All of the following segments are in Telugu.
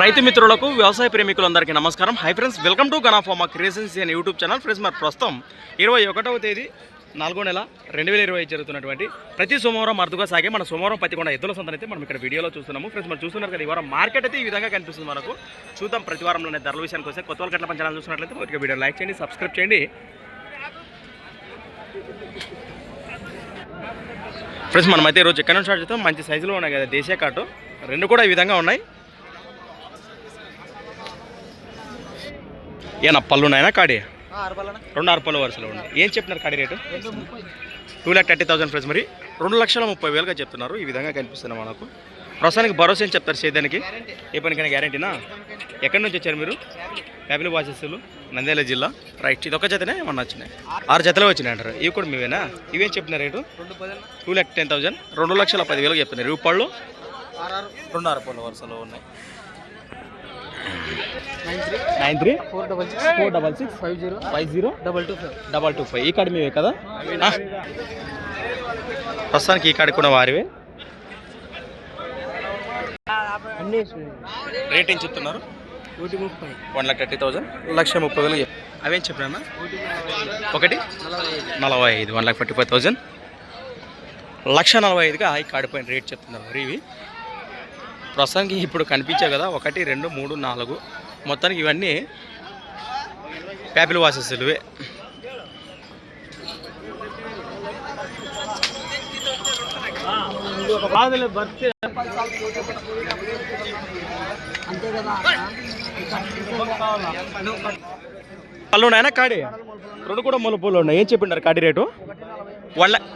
రైతు మిత్రులకు వ్యవసాయ ప్రేమికులందరికీ నమస్కారం. హై ఫ్రెండ్స్ వెల్కమ్ టు గనాఫామా క్రియేషన్స్ అనే యూట్యూబ్ ఛానల్ ఫ్రెండ్స్ మరి ప్రస్తుతం ఇరవై ఒకటవ తేదీ నాలుగో నెల రెండు వేల ఇరవై జరుగుతున్నటువంటి ప్రతి సోమవారం అరుదుగా సాగే మన సోమవారం పత్తికొండ ఎద్దుల సంతన అయితే మనం ఇక్కడ వీడియోలో చూస్తున్నాము. ఫ్రెండ్స్ మనం చూస్తున్నారు కదా ఈ వారం మార్కెట్ అయితే ఈ విధంగా కనిపిస్తుంది మనకు. చూద్దాం ప్రతి వారంలోనే ధరల విషయానికి వస్తే కొత్త వాళ్ళ కట్ల పంచాలను చూసినట్లయితే ఒక వీడియో లైక్ చేయండి సబ్స్క్రైబ్ చేయండి. ఫ్రెండ్స్ మనమైతే ఈరోజు ఎక్కడ స్టార్ట్ చేస్తాం మంచి సైజులో ఉన్నాయి కదా దేశీయ కాటు రెండు కూడా ఈ విధంగా ఉన్నాయి. ఏనా పళ్ళు ఉన్నాయనా కాడి? రెండు ఆరు పళ్ళు వరుసలో ఉన్నాయి. ఏం చెప్తున్నారు కాడి rate? Two lakh thirty thousand friends మరి రెండు లక్షల ముప్పై వేలుగా చెప్తున్నారు. ఈ విధంగా కనిపిస్తుంది మనకు. ప్రస్తుతానికి భరోసా ఏం చెప్తారు సేదానికి ఏ పనికైనా గ్యారంటీనా? ఎక్కడి నుంచి వచ్చారు మీరు? ఫ్యామిలీ వాసెస్లు నంద్యాల జిల్లా. రైట్ ఇది ఒక జతనే ఏమన్నా వచ్చినాయి? ఆరు జతలే వచ్చినాయి అంటారు. ఇవి కూడా మీవేనా? ఇవేం చెప్తున్నారు రేటు? టూ ల్యాక్ టెన్ థౌసండ్ రెండు లక్షల పదివేలకు చెప్తున్నారు. ఇవి పళ్ళు? రెండు ఆరు పళ్ళు వరుసలో ఉన్నాయి. Nine three four double six four double six five zero five zero double two five double two five ఈ కార్డు మీవే కదా. ప్రస్తుతానికి ఈ కార్డు కూడా వారివే. అన్నీ రేట్ ఏం చెప్తున్నారు ఒకటి ముప్పై. One lakh thirty thousand? లక్ష ముప్పై వేలు అవేం చెప్పినా ఒకటి? నలభై ఐదు one lakh forty five thousand. లక్ష నలభై ఐదుగా ఈ కార్డు పైన రేట్ చెప్తున్నారు మరి ఇవి ప్రస్తుతానికి ఇప్పుడు కనిపించాయి కదా ఒకటి రెండు మూడు నాలుగు. మొత్తానికి ఇవన్నీ ప్యాపిల్ వాసెస్లువే అంతే కదా పళ్ళు ఉన్నాయన్నా కాడి? రెండు కూడా మూల పూలు ఉన్నాయి. ఏం చెప్పిండారు కాడి రేటు? వన్ లాక్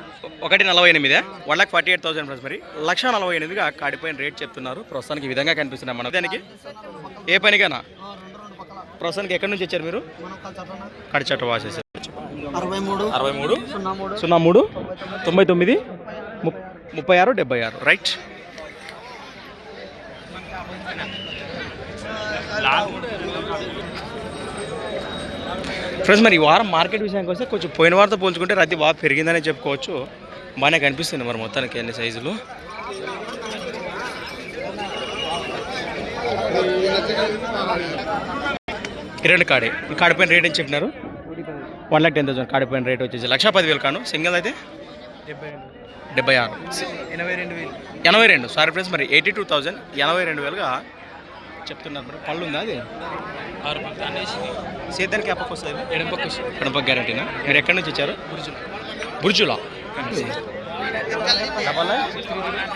ఒకటి నలభై ఎనిమిదే one lakh forty eight thousand plus మరి. లక్ష నలభై ఎనిమిదిగా కాడిపోయిన రేట్ చెప్తున్నారు. ప్రస్తుతానికి ఈ విధంగా కనిపిస్తున్నాయి మన దానికి ఏ పనికైనా? ప్రస్తుతానికి ఎక్కడి నుంచి వచ్చారు మీరు? కడిచట్ట వాసేసారు. అరవై మూడు అరవై మూడు సున్నా మూడు. సున్నా మూడు తొంభై తొమ్మిది ముప్పై ఆరు డెబ్బై ఆరు. రైట్ ఫ్రెండ్స్ మరి ఈ వారం మార్కెట్ విషయానికి వస్తే కొంచెం పోయిన వారంతో పోల్చుకుంటే రద్దీ బాగా పెరిగిందనే చెప్పుకోవచ్చు. బాగానే కనిపిస్తుంది మరి మొత్తానికి అన్ని సైజులు. రెండు కాడే. ఈ కాడిపోయిన రేట్ ఏం చెప్పినారు? One lakh ten thousand. కాడిపోయిన rate వచ్చేసి లక్ష పదివేలు కాను. సింగిల్ అయితే? డెబ్బై ఆరు. ఎనభై రెండు వేలు. ఎనభై రెండు. సారీ ఫ్రెండ్స్ మరి ఎయిటీ టూ థౌజండ్ ఎనభై రెండు వేలుగా చెప్తున్నారు మరి పళ్ళు ఉందా అది? సేద్యానికి ఎప్పకి వస్తుంది? ఎడంపక్క ఎడపక్క గ్యారంటీనా మీరు ఎక్కడి నుంచి వచ్చారు? Burjula. Double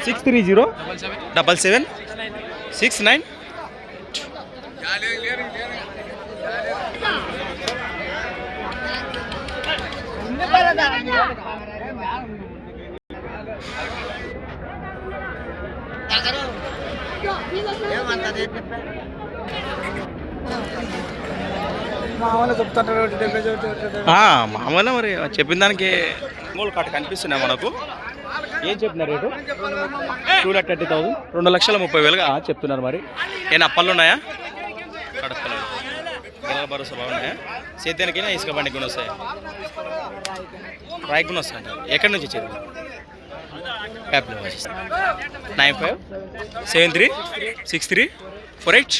six three zero double seven double seven six nine మామూలుగా మరి చెప్పిన దానికి మూడు కాటు కనిపిస్తున్నాయి మనకు ఏం చెప్తున్నారు రేటు? టూ ల్యాక్ థర్టీ థౌసండ్ రెండు లక్షల ముప్పై వేలుగా చెప్తున్నారు మరి. ఏనా అప్పలు ఉన్నాయా? కడపలు. గెలల భరోసా బాగున్నాయా సేద్యానికైనా ఇసుక బండికి వస్తాయి? రాయికి వస్తాయి ఎక్కడి నుంచి వచ్చేది యాప్లో nine five seven three six three four eight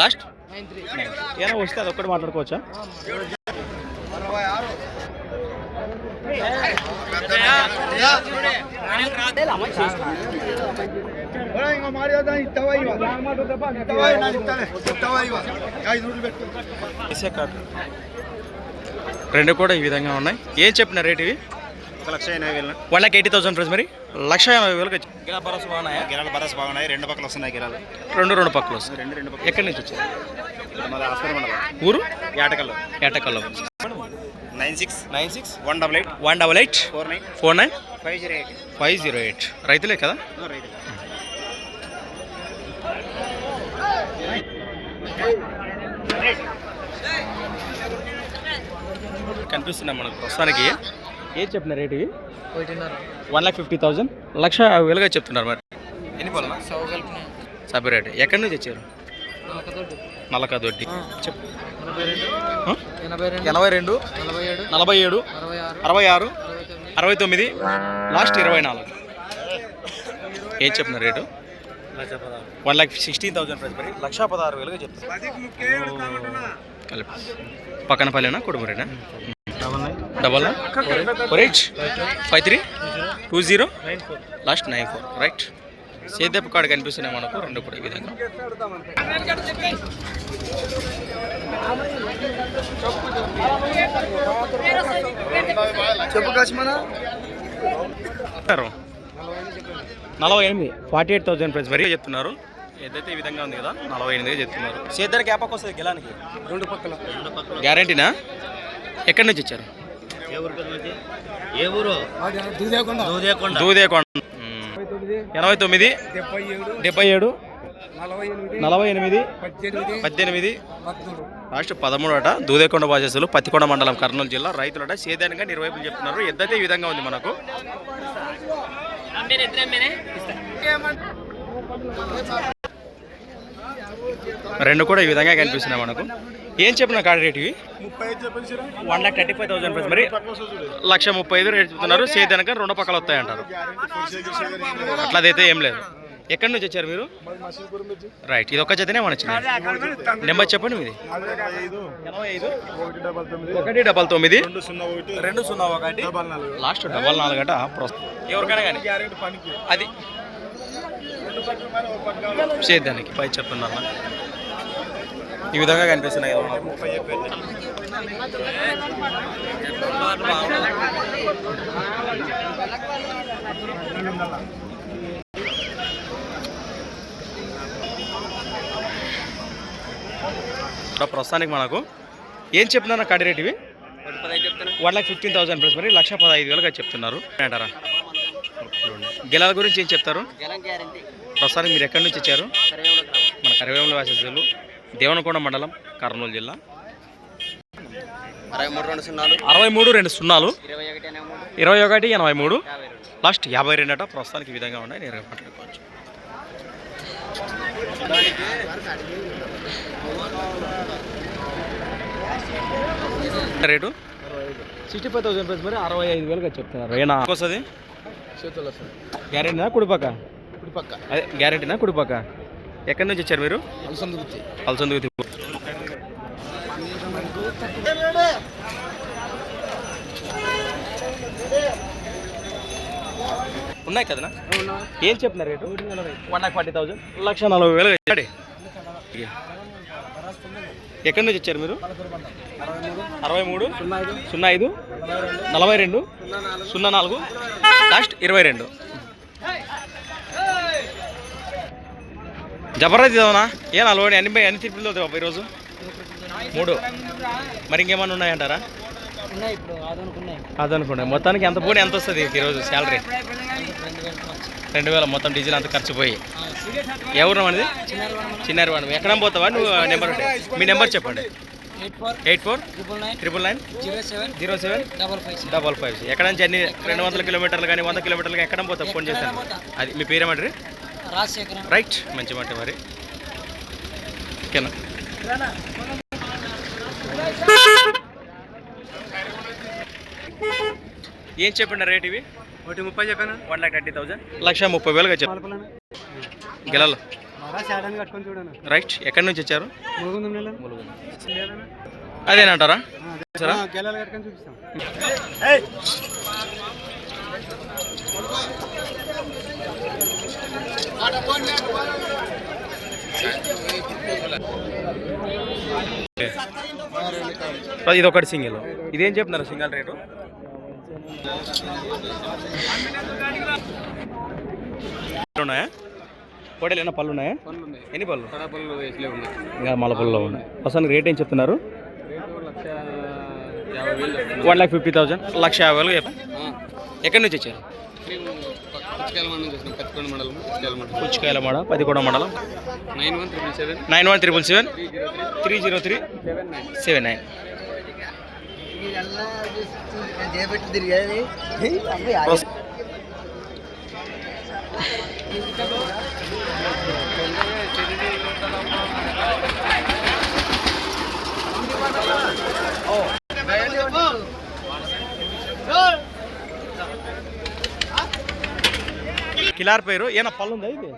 last ఏమైనా వస్తే అది ఒక్కటి మాట్లాడుకోవచ్చా. రెండు కూడా ఈ విధంగా ఉన్నాయి. ఏం చెప్పిన రేట్ ఇవి? ఒక లక్ష ఎనభై వేలు one lakh eighty thousand friends మరి? లక్ష ఎనభై వేలకు వచ్చి గిరా భరోసా బాగున్నాయా? గిరాలు బరస్ బాగున్నాయి. రెండు పక్కలు వస్తున్నాయి గిరాలు. రెండు రెండు పక్కలు వస్తాయి రెండు రెండు పక్కలు ఎక్కడి నుంచి వచ్చారు మన హాస్పిటల్ మండలం. ఊరు? యాటకల్లో. ఏటకల్లో nine six. Nine six? One double eight. One double eight? Four nine. Four nine? Five zero eight. Five zero eight. రైతులే కదా? రైతు కనిపిస్తున్నాయి మనకు ప్రస్తుతానికి. ఏం చెప్పిన rate one lakh fifty thousand. లక్ష యాభై వేలుగా చెప్తున్నారు మరి. ఎన్ని పనులు సవ కలిపిన సబ్ రేట్. ఎక్కడి నుంచి వచ్చారు నలకతోటి నలక దొడ్డి చెప్పు. ఎనభై రెండు నలభై ఏడు అరవై ఆరు. అరవై తొమ్మిది. లాస్ట్ ఇరవై నాలుగు ఏం చెప్పిన rate? One lakh sixteen thousand price మరి. లక్ష పదహారు వేలుగా చెప్తారు కలిపి. పక్కన పల్లెనా కుడుమరేనా double four eight. Five three. Two zero. Last nine four. Right. సేద్యపు card కనిపిస్తున్నాయి మనకు. రెండు కూడా ఈ విధంగా. చెప్పు నలభై ఎనిమిది. ఫార్టీ ఎయిట్ థౌసండ్ ప్రైస్ మరీ చెప్తున్నారు. ఏదైతే ఈ విధంగా ఉంది కదా నలభై ఎనిమిదిగా చెప్తున్నారు. సేద్యానికి గ్యాప్ వస్తుంది? గెలానికి. రెండు పక్కల. గ్యారంటీనా? ఎక్కడి నుంచి ఇచ్చారు ఏ ఊరు దూదేకుండా. దూదేకొండ. మ్మ్. ఎనభై తొమ్మిది. డెబ్బై ఏడు. నలభై ఎనిమిది. పద్దెనిమిది. లాస్ట్ పదమూడు. అట దూదేకొండ బాధ్యతలు పత్తికొండ మండలం కర్నూలు జిల్లా రైతులట సేద్యానిగా నిర్వైపులు చెప్తున్నారు. ఎద్దైతే ఈ విధంగా ఉంది మనకు. రెండు కూడా ఈ విధంగా కనిపిస్తున్నాయి మనకు. ఏం చెప్పిన కాడ రేటు ఇవి? One lakh thirty five thousand price. మరి లక్ష ముప్పై ఐదు రేటు చెప్తున్నారు. సేద్యానిక రెండు పక్కల వస్తాయంటారు. అట్లా అదైతే ఏం లేదు. ఎక్కడి నుంచి వచ్చారు మీరు? రైట్. ఇది ఒక్క జతనే మన నెంబర్ చెప్పండి మీది. ఒకటి డబల్ తొమ్మిది. రెండు సున్నా ఒకటి. లాస్ట్ డబల్ నాలుగట. ప్రస్తుతం. ఎవరికైనా కానీ. అది. సేద్యానికి పై చెప్తున్నారు ఈ విధంగా కనిపిస్తున్నాయి కదా ప్రస్తుతానికి మనకు ఏం చెప్తున్నారు కడి రేట్ ఇవి? One lakh fifteen thousand plus మరి లక్ష పదహైదు వేలుగా చెప్తున్నారు. అంటారా గెలాల గురించి ఏం చెప్తారు? ప్రస్తుతానికి మీరు ఎక్కడి నుంచి ఇచ్చారు మన కరివేముల వాసస్సులు దేవనకొండ మండలం కర్నూలు జిల్లా. అరవై మూడు రెండు సున్నాలు. అరవై మూడు రెండు సున్నాలు. ఇరవై ఒకటి ఎనభై మూడు. లాస్ట్ యాభై రెండు అట ప్రస్తుతానికి ఈ విధంగా ఉన్నాయి. నేరుగా మాట్లాడుకోవచ్చు. Rate? Sixty five thousand price మరి అరవై ఐదు వేలుగా చెప్తున్నారు. ఏనా వస్తుంది చేతులు వస్తుంది. గ్యారెంటీనా కుడిపక్క ఇప్పుడు పక్క. అదే గ్యారెంటీనా కుడిపక్క ఎక్కడి నుంచి వచ్చారు మీరు? అలసంద గుత్తి అలసందుకు ఉన్నాయి కదనా? ఏం చెప్తున్నారు rate? One lakh forty thousand లక్ష నలభై వేలు ఇచ్చాడు ఎక్కడి నుంచి వచ్చారు మీరు? అరవై మూడు. సున్నా ఐదు. నలభై రెండు. సున్నా నాలుగు. లాస్ట్ ఇరవై రెండు. జబర్దస్త్ ఇదవనా ఏ నలభై అన్ని అన్ని తిప్పులు అవుతావు ఈరోజు? మూడు. మరి ఇంకేమన్నా ఉన్నాయంటారా? ఉన్నాయి అదనుకున్నాయి. మొత్తానికి ఎంత పోనీ ఎంత వస్తుంది ఈరోజు శాలరీ? రెండు వేల మొత్తం డీజిల్ అంత ఖర్చు పోయి. ఎవరు మనది? చిన్నారు వాడు ఎక్కడ పోతావా? నువ్వు నెంబర్ మీ నెంబర్ చెప్పండి. Eight four triple nine zero seven zero double five. ఎక్కడ నుంచి అన్ని రెండు వందల కిలోమీటర్లు కానీ వంద కిలోమీటర్లు కానీ ఎక్కడ పోతావు? ఫోన్ చేస్తాను అది మీ పేరేమంటారు? రాజశేఖరం రైట్ మంచి మాట మరి. ఓకేనా? ఏం చెప్పండి రేట్ ఇవి? ఒకటి ముప్పై చెప్పాను? One lakh thirty thousand. లక్ష ముప్పై వేలుగా చెప్పు గెలలు. చేయడానికి కట్టుకొని చూడను రైట్ ఎక్కడి నుంచి వచ్చారు? అదేనంటారా? సరే. గెలాలు కట్టుకొని చూపిస్తాం. ఇది ఒకటి సింగిల్. ఇదేం చెప్తున్నారు సింగిల్ రేటు? ఉన్నాయా కోడలు ఏమైనా పళ్ళు ఉన్నాయా ఎన్ని పళ్ళు? ఇంకా మల పళ్ళలో ఉన్నాయి. ప్రస్తుతానికి రేట్ ఏం చెప్తున్నారు. వన్ లాక్ ఫిఫ్టీ థౌసండ్ లక్ష యాభై వేలు ఎక్కడి నుంచి వచ్చారు? కూచికాయల మాడ పదికొండ మండలం. Nine one triple seven. Three zero three. Seven nine. Kilar పేరు. ఏనా పళ్ళు ఉందా ఇది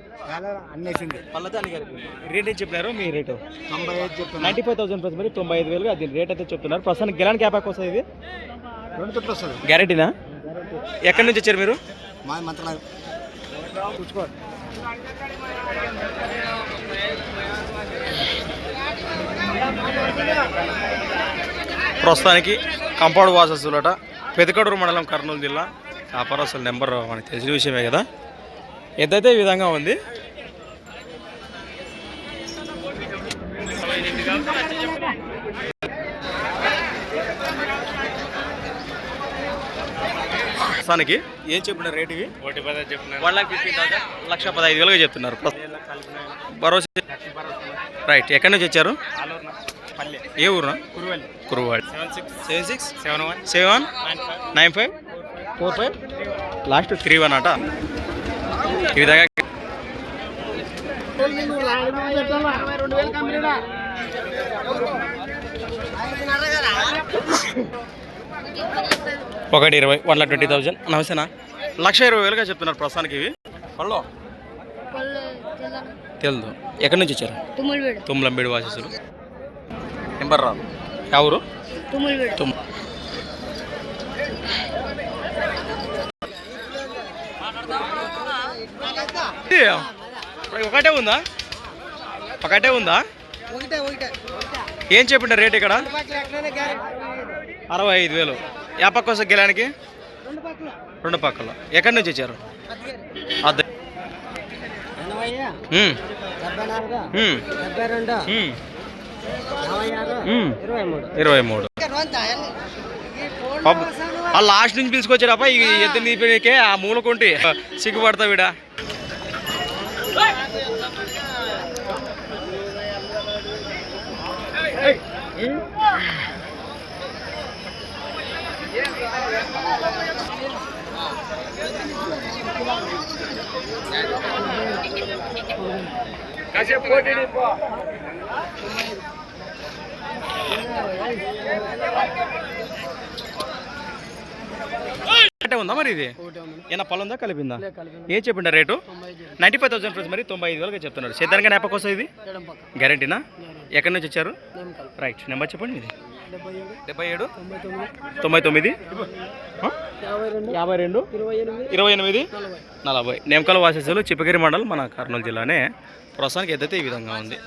అన్నేసింది. పళ్ళతో అన్ని కలిపి రేట్ ఏం చెప్పినారు? మీ రేటు? తొంభై ఐదు నైంటీ ఫైవ్ థౌసండ్ ప్లస్ మరి తొంభై ఐదు వేలుగా దీని రేట్ అయితే చెప్తున్నారు. ప్రస్తుతానికి గెలాన్ క్యాపాక్ వస్తుంది ఇది? రెండు వస్తుంది. గ్యారెంటీనా? ఎక్కడి నుంచి వచ్చారు మీరు? మా మంత్రాలు చూసుకో ప్రస్తుతానికి కంపౌండ్ వాసస్సులట పెదకడూరు మండలం కర్నూలు జిల్లా. వ్యాపారస్తుల నెంబర్ మనకి తెలిసిన విషయమే కదా. ఎద్దైతే ఈ విధంగా ఉంది? ప్రస్తుతానికి ఏం చెప్పిన రేట్ ఇవి? ఒకటి వన్ లాక్ ఫిఫ్టీన్ థౌసండ్ లక్ష పదహైదు వేలుగా చెప్తున్నారు. భరోసా రైట్ ఎక్కడి నుంచి వచ్చారు? ఏ ఊరు కురువాడి seven six. Seven six? Seven one. Seven? Nine five. Four five? Last three one అట. ఈ విధంగా ఒకటి ఇరవై వన్ లాక్ ట్వంటీ థౌజండ్ నమస్తేనా? లక్ష ఇరవై వేలుగా చెప్తున్నారు ప్రస్తుతానికి ఇవి. పళ్ళు? తెలుదు. ఎక్కడి నుంచి వచ్చారు? తుమ్మలంబేడు వాసేసులు నెంబర్ రాదు. ఎవరు? ఒకటే ఉందా? ఒకటే ఉందా? ఏం చెప్పిండ రేట్ ఇక్కడ? అరవై ఐదు వేలు. యా పక్క వస్తే గెలానికి? రెండు పక్కల. ఎక్కడి నుంచి వచ్చారు? అద్దె. ఇరవై మూడు. లాస్ట్ నుంచి పిలుచుకొచ్చారప్ప ఈ ఎద్దు నీపికే ఆ మూలకుంటి సిగ్గుపడతా వీడా ఒకటే ఉందా మరి ఇది? ఏనా పళ్ళుందా కలిపిందా? ఏం చెప్పిండ rate? Ninety five thousand plus మరి తొంభై ఐదు వేలుగా చెప్తున్నారు. సిద్ధంగా నేపకు వస్తుంది ఇది? గ్యారంటీనా? ఎక్కడి నుంచి వచ్చారు? రైట్ నెంబర్ చెప్పండి ఇది డెబ్బై ఏడు. తొంభై తొమ్మిది? యాభై రెండు. ఇరవై ఎనిమిది. నలభై. నేమకల వాసేసులు చిప్పగిరి మండలం మన కర్నూలు జిల్లానే ప్రస్తుతానికి ఎద్దైతే ఈ విధంగా ఉంది.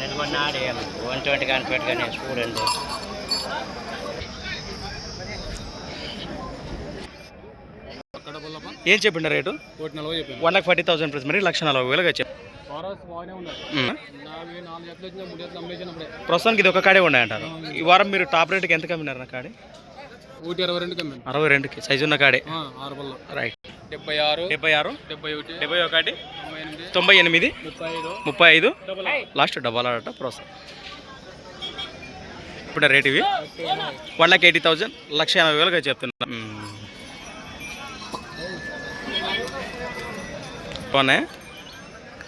నిలబడినాడు. వన్ ట్వంటీ కానీ పెట్టుకొని చూడండి. ఏం చెప్పిండ rate? One lakh forty thousand plus మరి లక్ష నలభై వేలుగా చెప్పి ప్రస్తుతానికి ఇది ఒక కాడే ఉన్నాయంటారు. ఈ వారం మీరు టాప్ రేట్కి ఎంత కమ్మినారు నా కాడే? ఒకటి ఇరవై రెండు కమ్మాను అరవై రెండుకి సైజు ఉన్న కాడే. ఆరు రైట్ డెబ్బై ఆరు డెబ్బై ఆరు డెబ్బై ఒకటి డెబ్బై ఒకటి తొంభై ఎనిమిది ముప్పై ఐదు. లాస్ట్ డబల్ ఆడట ప్రోసెస్ ఇప్పుడు రేట్ ఇవి. వన్ లాక్ ఎయిటీ థౌజండ్ లక్ష ఎనభై వేలుగా చెప్తున్నా. బాగున్నాయా?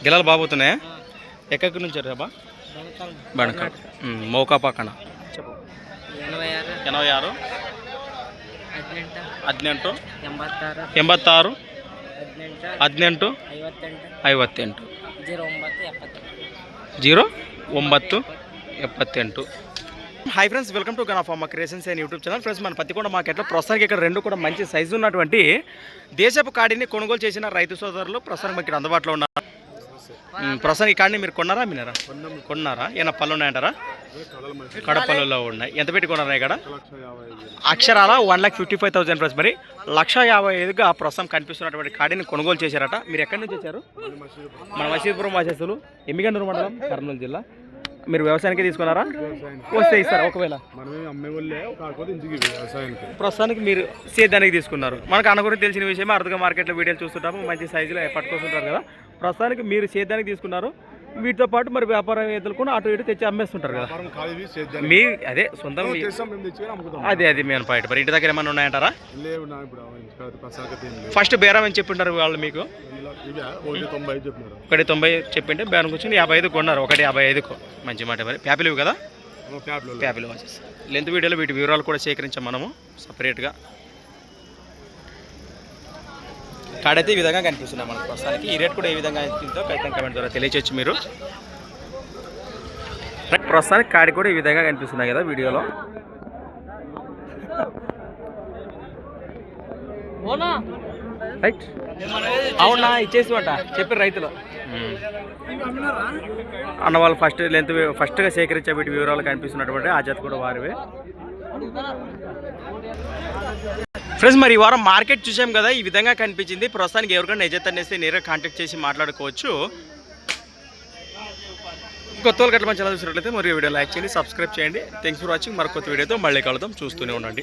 గిలాలు బాగుతున్నాయా ఎక్కడి నుంచి రాబా బణక మౌకా పక్కన చెప్పు. ఎనభై ఆరు. ఎనభై ఆరు. ಹದಿನೆಂಟು ಹದಿನೆಂಟು ಎಂಬತ್ತಾರು ಎಂಬತ್ತಾರು ಹದಿನೆಂಟು ಹದಿನೆಂಟು ಐವತ್ತೆಂಟು ಐವತ್ತೆಂಟು ಜೀರೋ ಒಂಬತ್ತು ಎಪ್ಪತ್ತೆಂಟು జీరో ಒಂಬತ್ತು ఎప్పత్తెంటు hi friends welcome to గనాఫార్మా creations and YouTube channel friends మన పత్తికొండ మార్కెట్లో ప్రస్తుతానికి ఇక్కడ రెండు కూడా మంచి సైజు ఉన్నటువంటి దేశపు కాడిని కొనుగోలు చేసిన రైతు సోదరులు ప్రస్తుతానికి మనకి ఇక్కడ అందుబాటులో ఉన్నారు ఉమ్, ప్రస్తుతానికి ఈ కాడిని మీరు కొన్నారా మినారా? కొన్నారా? ఏమైనా పళ్ళు ఉన్నాయంటారా? కడపల్లులో ఉన్నాయి. ఎంత పెట్టి కొన్నారా ఇక్కడ? అక్షరాల one lakh fifty five thousand plus. మరి లక్ష యాభై ఐదుగా ప్రస్తుతం కనిపిస్తున్నటువంటి కాడిని కొనుగోలు చేశారట. మీరు ఎక్కడి నుంచి వచ్చారు? మన మసీద్పురం వాసేస్తులు ఎమ్మిగండూరు మండలం కర్నూలు జిల్లా. మీరు వ్యవసాయానికి తీసుకున్నారా? వస్తే ఇస్తారా ఒకవేళ? ప్రస్తుతానికి మీరు సేద్యానికి తీసుకున్నారు. మనకు అన్న గురించి తెలిసిన విషయమే అర్థగా మార్కెట్లో వీడియోలు చూస్తుంటాము మంచి సైజులో పట్టుకొస్తుంటారు కదా. ప్రస్తుతానికి మీరు సేద్యానికి తీసుకున్నారు. వీటితో పాటు మరి వ్యాపారం ఎదుర్కొని అటు ఇటు తెచ్చి అమ్మేస్తుంటారు కదా. మీ అదే సొంతం మేము అదే అది మెయిన్ పాయింట్ మరి ఇంటి దగ్గర ఏమైనా ఉన్నాయంటారా? ఫస్ట్ బేరం అని చెప్పింటారు వాళ్ళు మీకు? ఒకటి తొంభై చెప్పింటే బేరం కూర్చొని యాభై ఐదు కొన్నారు. ఒకటి యాభై ఐదుకు. మంచి మాట మరి. ప్యాపిల్ ఇవి కదా? ప్యాప్లో లెంత్ వీడియోలో వీటి వివరాలు కూడా సేకరించాం మనము సపరేట్గా కాడైతే ఈ విధంగా కనిపిస్తున్నాయి మనకు ప్రస్తుతానికి. ఈ రేట్ కూడా ఏ విధంగా అనిపించిందో ఖచ్చితంగా కమెంట్ ద్వారా తెలియచేయచ్చు మీరు. ప్రస్తుతానికి కాడి కూడా ఈ విధంగా కనిపిస్తున్నాయి కదా వీడియోలో. రైట్ అవునా? ఇచ్చేసి అంట చెప్పారు రైతులు అన్న వాళ్ళు ఫస్ట్ లెంత్ ఫస్ట్గా సేకరించే వీటి వివరాలు కనిపిస్తున్నటువంటి ఆ జత కూడా వారివే. ఫ్రెండ్స్ మరి ఈ వారం మార్కెట్ చూసాం కదా ఈ విధంగా కనిపించింది. ప్రస్తుతానికి ఎవరికైనా ఎజత్ అనేసి నేరుగా కాంటాక్ట్ చేసి మాట్లాడుకోవచ్చు. కొత్త వాళ్ళు గట్ల మంచి చూసినట్లయితే మరి వీడియో లైక్ చేయండి సబ్స్క్రైబ్ చేయండి. థ్యాంక్స్ ఫర్ వాచింగ్ మరి కొత్త వీడియోతో మళ్ళీ కలుద్దాం. చూస్తూనే ఉండండి.